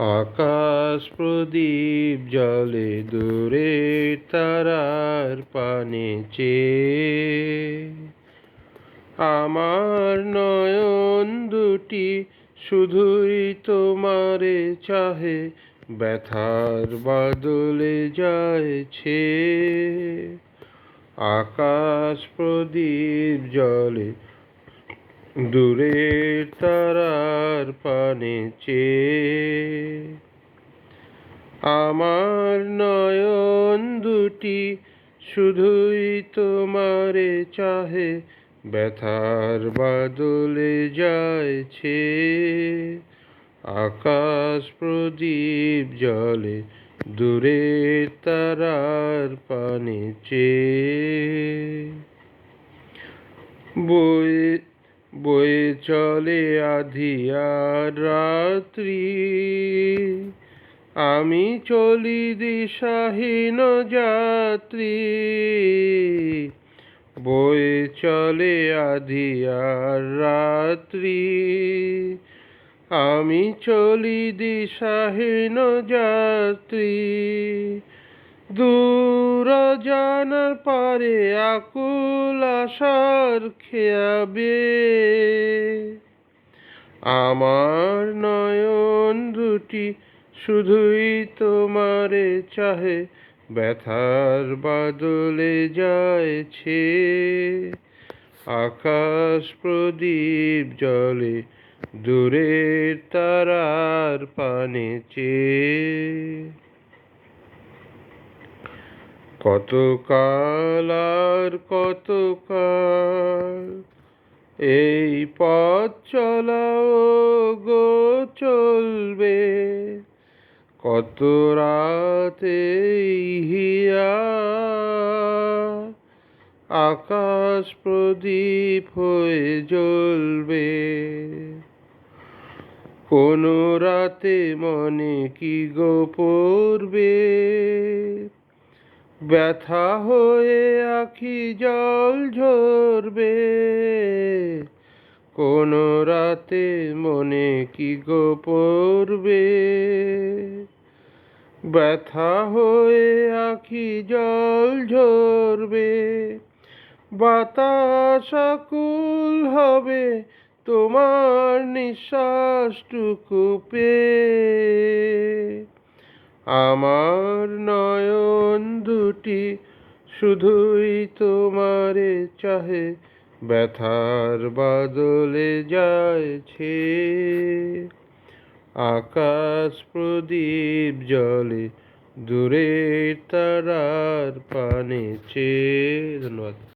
আকাশ প্রদীপ জলে দূরে তারার পানে চেয়ে। আমার নয়ন দুটি শুধুই তোমারে চাহে, ব্যথার বাদলে যায়ছে আকাশ প্রদীপ জলে দূরের তারার পানে চেয়ে। আমার নয়ন দুটি শুধুই তোমারে চাহে, ব্যথার বাদলে যায়ছে আকাশ প্রদীপ জলে দূরের তারার পানে চেয়ে। চলে আধিয়ার রাত্রি। আমি চলি দিশাহীন যাত্রী। বয়ে চলে আধিয়ার রাত্রি। আমি চলি দিশাহীন যাত্রী। দূর জানার পারে আকুল আশার খেয়াবে। আমার নয়ন দুটি শুধুই তোমারে চাহে, ব্যথার বাদলে যায়ছে। আকাশ প্রদীপ জলে দূরের তারার পানে চেয়ে। কত কাল আর কত কাল এই পথ চলাও গো, চলবে। কত রাতে হিয়া আকাশ প্রদীপ হয়ে জ্বলবে। কোন রাতে মনে কি গো পড়বে? ব্যথা হয়ে আখি জল ঝরবে। কোন রাতে মনে কি গো পড়বে? ব্যথা হয়ে আখি জল ঝরবে। বাতাস আকুল হবে তোমার নিঃশ্বাসটুকু পেয়ে। আমার নয়ন দুটি শুধুই তোমারে চাহে ব্যথার বাদলে যায়ছে আকাশ প্রদীপ জলে দূরের তারার পানেছে ধন্যবাদ।